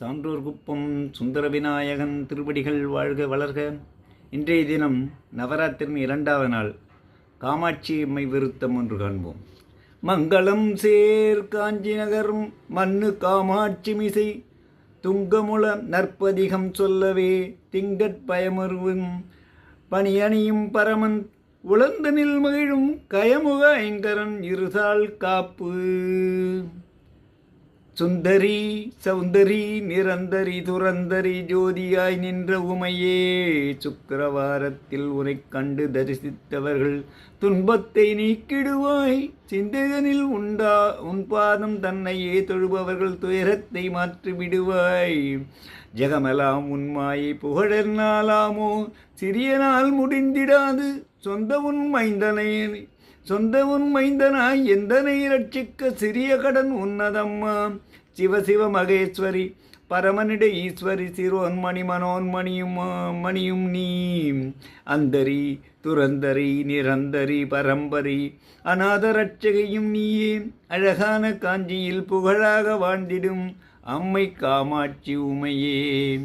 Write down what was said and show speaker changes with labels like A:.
A: சான்றோர் குப்பம் சுந்தர விநாயகன் திருவடிகள் வாழ்க வளர்க. இன்றைய தினம் நவராத்திரின் இரண்டாவது நாள். காமாட்சி அம்மை விருத்தம் ஒன்று காண்போம். மங்களம் சேர் காஞ்சி நகர் மண்ணு காமாட்சி மிசை. துங்கமுள நற்பதிகம் சொல்லவே திங்கட் பயமருவும் பணியணியும் பரமன் உழந்தனில் மகிழும் கயமுக ஐங்கரன் இருசால் காப்பு. சுந்தரி சௌந்தரி நிரந்தரி துரந்தரி ஜோதியாய் நின்ற உமையே சுக்கரவாரத்தில் உரை கண்டு தரிசித்தவர்கள் துன்பத்தை நீக்கிடுவாய். சிந்தகனில் உண்டா உன் பாதம் தன்னையே தொழுபவர்கள் துயரத்தை மாற்றி விடுவாய் ஜெகமெல்லாம் உன்மாயை புகழர்னாலாமோ சிறிய நாள் முடிந்திடாது சொந்த உன் மைந்தனை சொந்த உன்மைந்தனாய் எந்தனை ரட்சிக்க சிறிய கடன் உன்னதம்மா? சிவசிவ மகேஸ்வரி பரமனிட ஈஸ்வரி சிரோன்மணி மனோன்மணியும்? மணியும் நீ அந்தரி துரந்தரி நிரந்தரி பரம்பரி அநாத ரட்சகையும் நீயே. அழகான காஞ்சியில் புகழாக வாழ்ந்திடும் அம்மை காமாட்சி உமையே.